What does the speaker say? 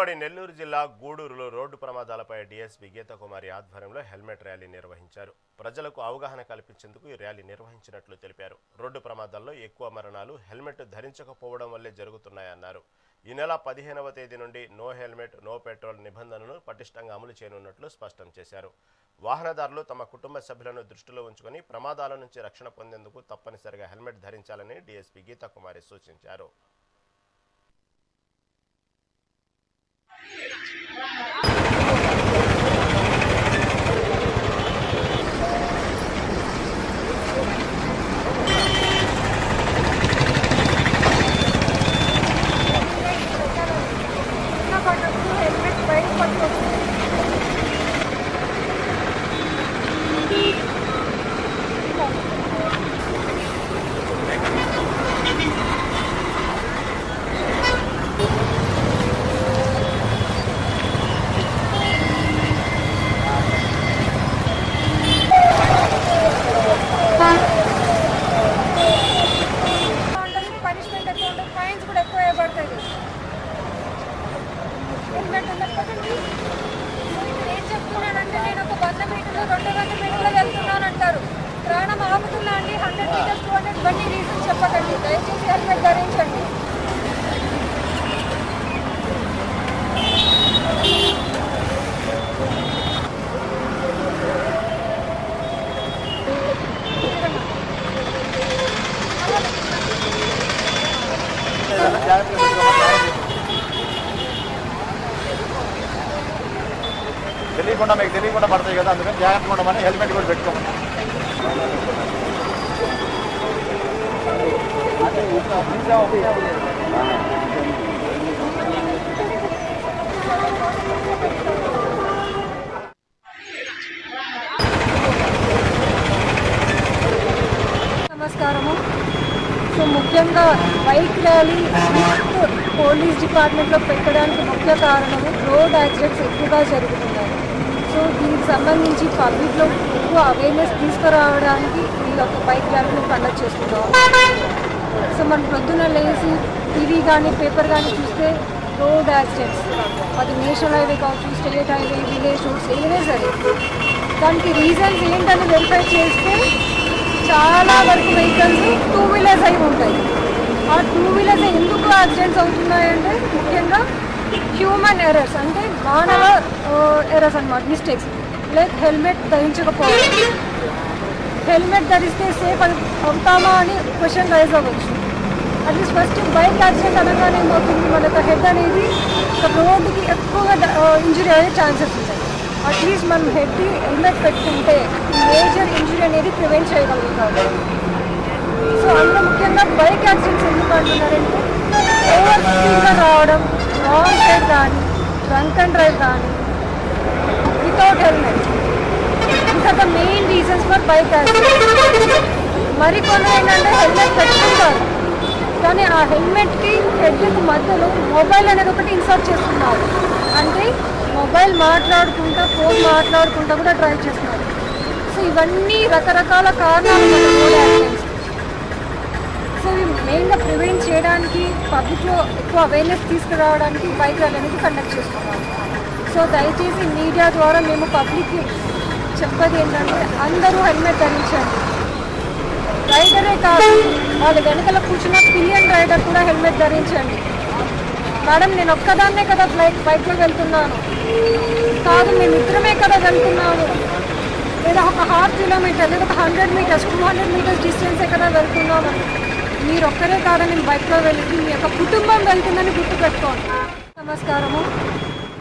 ఉమ్మడి నెల్లూరు జిల్లా గూడూరులో రోడ్డు ప్రమాదాలపై డీఎస్పీ గీతకుమారి ఆధ్వర్యంలో హెల్మెట్ ర్యాలీ నిర్వహించారు. ప్రజలకు అవగాహన కల్పించేందుకు ఈ ర్యాలీ నిర్వహించినట్లు తెలిపారు. రోడ్డు ప్రమాదాల్లో ఎక్కువ మరణాలు హెల్మెట్ ధరించకపోవడం వల్లే జరుగుతున్నాయన్నారు. ఈ నెల పదిహేనవ తేదీ నుండి నో హెల్మెట్ నో పెట్రోల్ నిబంధనను పటిష్టంగా అమలు చేయనున్నట్లు స్పష్టం చేశారు. వాహనదారులు తమ కుటుంబ సభ్యులను దృష్టిలో ఉంచుకొని ప్రమాదాల నుంచి రక్షణ పొందేందుకు తప్పనిసరిగా హెల్మెట్ ధరించాలని డీఎస్పీ గీతాకుమారి సూచించారు. అండి హండ్రెడ్ మీటర్స్ టూ హండ్రెడ్ ఇవన్నీ రీజన్స్ చెప్పకండి దయచేసి హెల్మెట్ ధరించండి తెలియకుండా మీకు తెలియకుండా పడతాయి కదా అందుకని జాగ్రత్తగా ఉండమని హెల్మెట్ కూడా పెట్టుకోమని. నమస్కారము. సో ముఖ్యంగా బైక్ ర్యాలీ పోలీస్ డిపార్ట్మెంట్లో పెట్టడానికి ముఖ్య కారణము రోడ్ యాక్సిడెంట్స్ ఎక్కువగా జరుగుతున్నాయి. సో దీనికి సంబంధించి పబ్లిక్లో ఎక్కువ అవేర్నెస్ తీసుకురావడానికి ఈ యొక్క బైక్ ర్యాలీని కండక్ట్ చేస్తున్నాం సో మనం ప్రొద్దున లేచి టీవీ కానీ పేపర్ కానీ చూస్తే రోడ్ యాక్సిడెంట్స్ అది నేషనల్ హైవే కావచ్చు స్టేట్ హైవే విలేజ్ రోడ్స్ ఏదైనా సరే. దానికి రీజన్స్ ఏంటని వెరిఫై చేస్తే చాలా వరకు వెహికల్స్ టూ వీలర్స్ అయి ఉంటాయి. ఆ టూ వీలర్స్ ఎందుకు యాక్సిడెంట్స్ అవుతున్నాయంటే ముఖ్యంగా హ్యూమన్ ఎర్రర్స్ అంటే మానవ ఎర్రర్స్ అనమాట మిస్టేక్స్ లైక్ హెల్మెట్ ధరించకపోవడం. హెల్మెట్ ధరిస్తే సేఫ్ అవుతామా అని క్వశ్చన్ రైజ్ అవ్వచ్చు. At least first bike accident అనగానే ఏమవుతుంది మనకు హెడ్ అనేది రోడ్డుకి ఎక్కువగా ఇంజురీ అయ్యే ఛాన్సెస్ ఉంటాయి. అట్లీస్ట్ మనం హెడ్ హెల్మెట్ పెట్టుకుంటే మేజర్ ఇంజురీ అనేది ప్రివెంట్ చేయగలుగుతాము సో అందులో ముఖ్యంగా బైక్ యాక్సిడెంట్స్ ఎందుకు అంటున్నారంటే ఓవర్ స్పీడ్గా రావడం రాంగ్ సైడ్ కానీ డ్రంక్ అండ్ డ్రైవ్ కానీ వితౌట్ హెల్మెట్ ఇంకా the main reasons for bike accident మరి కొన్ని ఏంటంటే హెల్మెట్ పెట్టుకుంటారు. కానీ ఆ హెల్మెట్కి హెడ్కి మధ్యలో మొబైల్ అనేది ఒకటి ఇన్సర్ట్ చేస్తున్నారు. అంటే మొబైల్ మాట్లాడుకుంటా ఫోన్ మాట్లాడుకుంటా కూడా డ్రైవ్ చేస్తున్నారు. సో ఇవన్నీ రకరకాల కారణాలు సో ఇవి మెయిన్గా ప్రివెంట్ చేయడానికి పబ్లిక్లో ఎక్కువ అవేర్నెస్ తీసుకురావడానికి బైక్ ర్యాలీ అనేది కండక్ట్ చేస్తున్నాం సో దయచేసి మీడియా ద్వారా మేము పబ్లిక్కి చెప్పేది ఏంటంటే అందరూ హెల్మెట్ ధరించండి రైడరే కాదు వాళ్ళ వెనుకల కూర్చున్న పిలియన్ రైడర్ కూడా హెల్మెట్ ధరించండి. మేడం నేను ఒక్కదాన్నే కదా బైక్ బైక్లో వెళ్తున్నాను. కాదు మేము ఇద్దరమే కదా వెళ్తున్నాము లేదా ఒక హాఫ్ కిలోమీటర్ లేదా ఒక hundred metres two hundred metres డిస్టెన్సే కదా వెళ్తున్నాము మీరు ఒక్కరే కాదని నేను బైక్లో వెళ్ళి మీ యొక్క కుటుంబం వెళ్తుందని గుర్తుపెట్టుకోండి. నమస్కారము.